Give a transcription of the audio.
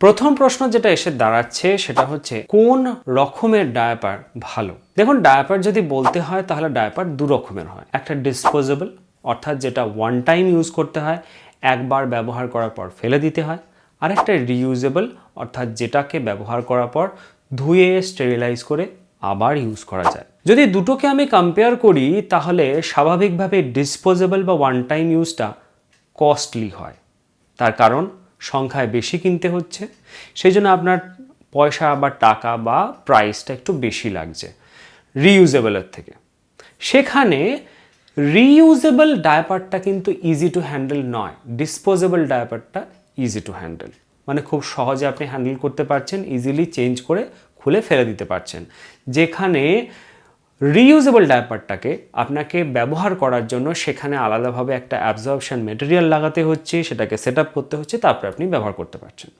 প্রথম প্রশ্ন যেটা এসে দাঁড়াচ্ছে সেটা হচ্ছে, কোন রকমের ডায়াপার ভালো? দেখুন ডায়াপার যদি বলতে হয় তাহলে ডায়াপার দু রকমের হয়। একটা ডিসপোজেবল অর্থাৎ যেটা ওয়ান টাইম ইউজ করতে হয়, একবার ব্যবহার করার পর ফেলে দিতে হয়। আর একটা রিইউজেবল অর্থাৎ যেটাকে ব্যবহার করার পর ধুয়ে স্টেরিলাইজ করে আবার ইউজ করা যায়। যদি দুটোকে আমি কম্পেয়ার করি, তাহলে স্বাভাবিকভাবে ডিসপোজেবল বা ওয়ান টাইম ইউজটা কস্টলি হয়। তার কারণ সংখ্যায় বেশি কিনতে হচ্ছে, সেই জন্য আপনার পয়সা বা টাকা বা প্রাইসটা একটু বেশি লাগছে রিইউজেবলের থেকে। সেখানে রিইউজেবল ডায়াপারটা কিন্তু ইজি টু হ্যান্ডেল নয় ডিসপোজেবল ডায়াপারটা ইজি টু হ্যান্ডেল মানে খুব সহজে আপনি হ্যান্ডেল করতে পারছেন ইজিলি চেঞ্জ করে খুলে ফেলে দিতে পারছেন। যেখানে রিইউজেবল ডায়াপারটাকে আপনাকে ব্যবহার করার জন্য সেখানে আলাদাভাবে একটা অ্যাবজর্পশন মেটেরিয়াল লাগাতে হচ্ছে, সেটাকে সেট করতে হচ্ছে, তারপরে আপনি ব্যবহার করতে পারছেন।